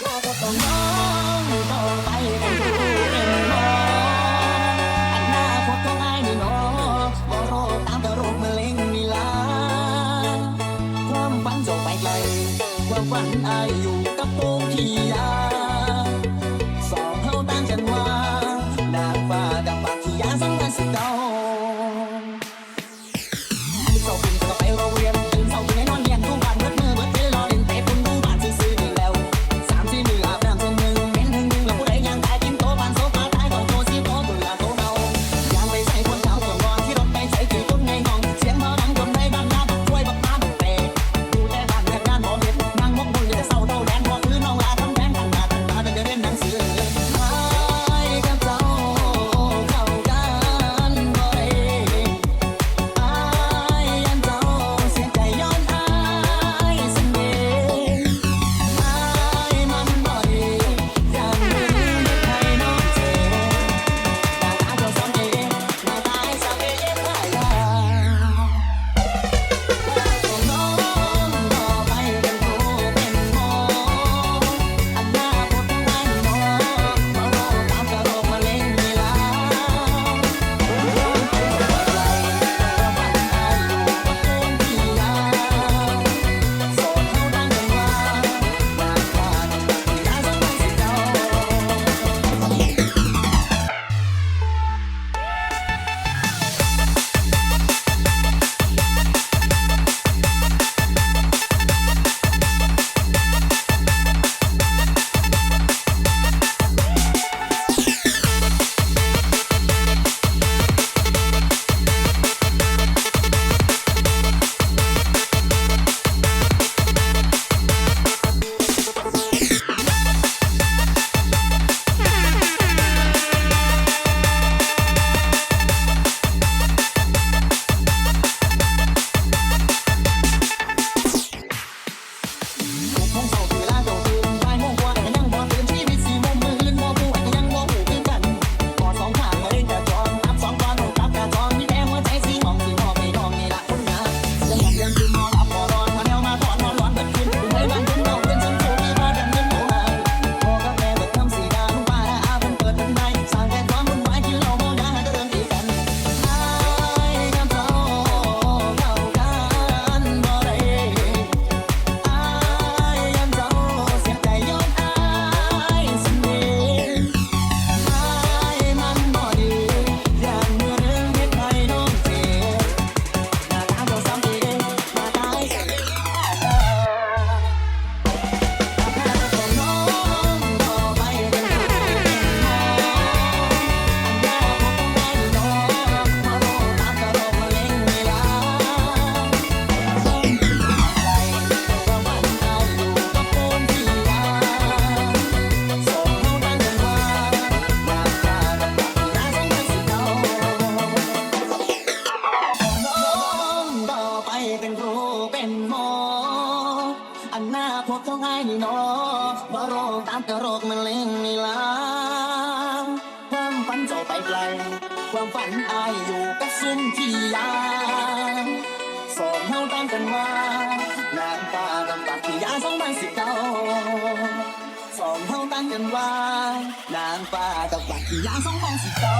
พ่อก็ต้องร้องต่อไป พวกเจ้าง่ายนี่เนาะบ่โรคตามกระโรคมันเล่งนี่ล่ะความฝันเจ้าไปไกล ความฝันอายอยู่กับซุ้มที่ยางสองเฮาตามกันมานางฟ้านำตาที่ยาสองใบสิบเก้าสองเฮาตางกันว่านางฟ้ากับตาที่ยาสองใบสิบเก้า